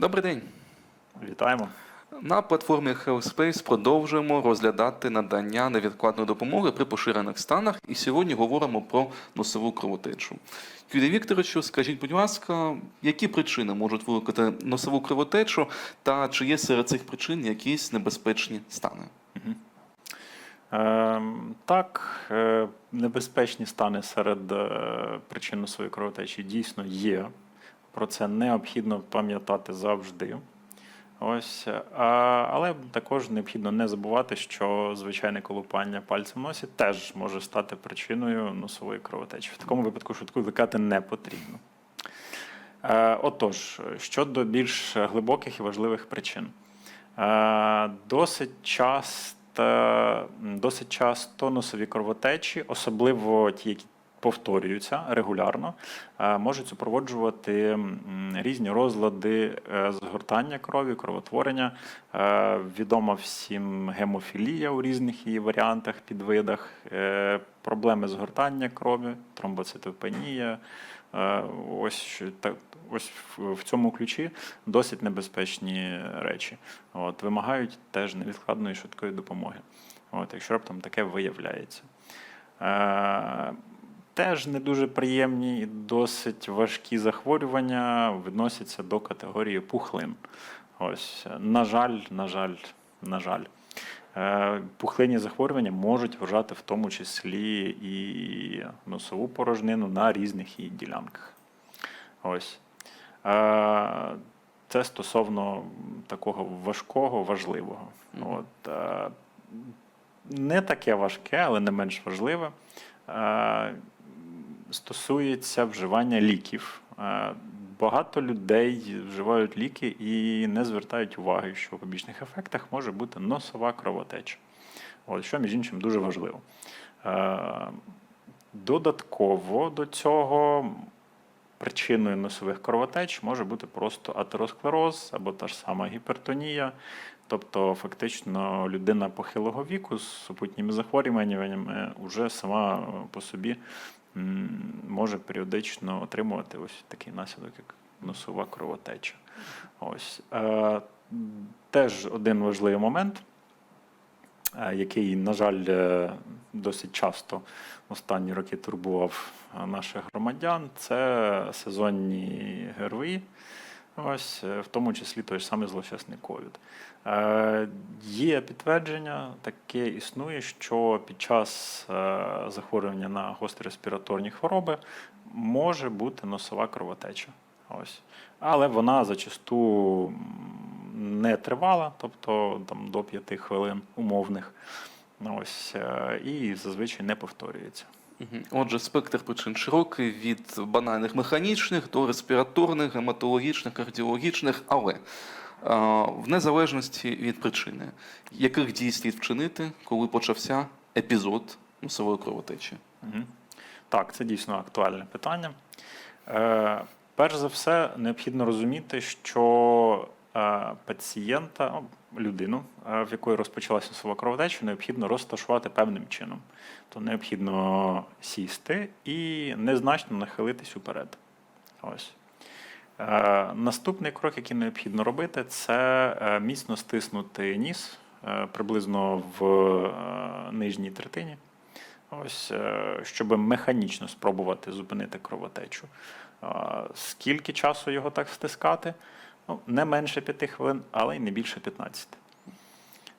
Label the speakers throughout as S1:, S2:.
S1: Добрий день.
S2: Вітаємо.
S1: На платформі HealthSpace продовжуємо розглядати надання невідкладної допомоги при поширених станах. І сьогодні говоримо про носову кровотечу. Юрій Вікторовичу, скажіть, будь ласка, які причини можуть викликати носову кровотечу, та чи є серед цих причин якісь небезпечні стани?
S2: Е, так, е, небезпечні стани серед е, причин носової кровотечі дійсно є. Про це необхідно пам'ятати завжди. Ось, е, але також необхідно не забувати, що звичайне колупання пальцем в носі теж може стати причиною носової кровотечі. В такому випадку швидку викликати не потрібно. Е, Отож, щодо більш глибоких і важливих причин. Е, Досить часто, досить часто носові кровотечі, особливо ті, які повторюються регулярно, е, можуть супроводжувати різні розлади е, згортання крові, кровотворення. Е, Відома всім гемофілія у різних її варіантах, підвидах, проблеми згортання крові, тромбоцитопенія. Ось так. Ось в цьому ключі досить небезпечні речі. От, вимагають теж невідкладної швидкої допомоги. От, якщо раптом таке виявляється. Теж не дуже приємні і досить важкі захворювання відносяться до категорії пухлин. Ось, на жаль, на жаль, на жаль. Е, Пухлинні захворювання можуть вражати в тому числі і носову порожнину на різних її ділянках. Ось. Е, Це стосовно такого важкого, важливого. От, е, не таке важке, але не менш важливе. Стосується вживання ліків. Е, Багато людей вживають ліки і не звертають уваги, що у побічних ефектах може бути носова кровотеча. От, що, між іншим, дуже важливо. Е, Додатково до цього причиною носових кровотеч може бути просто атеросклероз або та ж сама гіпертонія. Тобто, фактично, людина похилого віку з супутніми захворюваннями вже сама по собі може періодично отримувати ось такий наслідок, як носова кровотеча. Ось. Е, Теж один важливий момент, е, який, на жаль, е, досить часто останні роки турбував е, наших громадян, це сезонні ГРВІ, ось, е, в тому числі той ж самий злочасний ковід. Е, Є підтвердження, таке існує, що під час е, захворювання на гострі респіраторні хвороби може бути носова кровотеча. Ось. Але вона зачасту не тривала, тобто там, до 5 хвилин умовних. Ось, е, і зазвичай не повторюється.
S1: Отже, спектр причин широкий від банальних механічних до респіраторних, гематологічних, кардіологічних, але е, в незалежності від причини, яких дій слід вчинити, коли почався епізод носової кровотечі?
S2: Так, це дійсно актуальне питання. Е, перш за все, необхідно розуміти, що пацієнта, ну, людину, е, в якої розпочалася носова кровотеча, необхідно розташувати певним чином. То необхідно сісти і незначно нахилитись уперед. Ось. Е, наступний крок, який необхідно робити, це е, міцно стиснути ніс е, приблизно в е, нижній третині. Ось, е, щоб механічно спробувати зупинити кровотечу. Е, Скільки часу його так стискати? Ну, не менше 5 хвилин, але й не більше 15.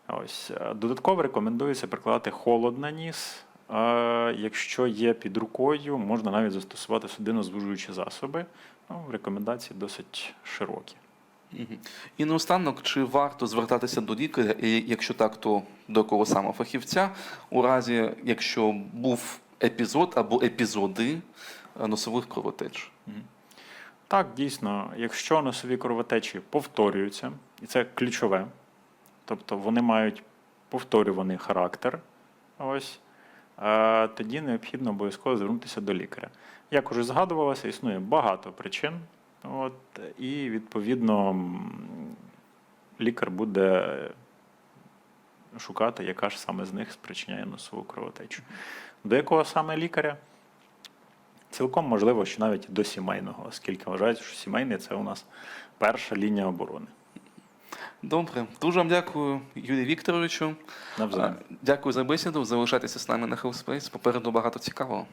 S2: Ось. е, Додатково рекомендується прикладати холод на ніс. Е, Якщо є під рукою, можна навіть застосувати судинозвужуючі засоби. Ну, рекомендації досить широкі.
S1: І наостанок, чи варто звертатися до лікаря, і якщо так, то до кого саме фахівця, у разі, якщо був епізод або епізоди е, носових кровотеч?
S2: Так, дійсно, якщо носові кровотечі повторюються, і це ключове, тобто вони мають повторюваний характер, ось, е, тоді необхідно обов'язково звернутися до лікаря. Як уже згадувалося, існує багато причин, от, і відповідно лікар буде шукати, яка ж саме з них спричиняє носову кровотечу. До якого саме лікаря? Цілком можливо, що навіть до сімейного, оскільки вважається, що сімейний це у нас перша лінія оборони.
S1: Добре, дуже вам дякую, Юрію Вікторовичу.
S2: Навзаєм.
S1: Дякую за бесіду. Залишайтеся з нами на Hellspace. Попереду багато цікавого.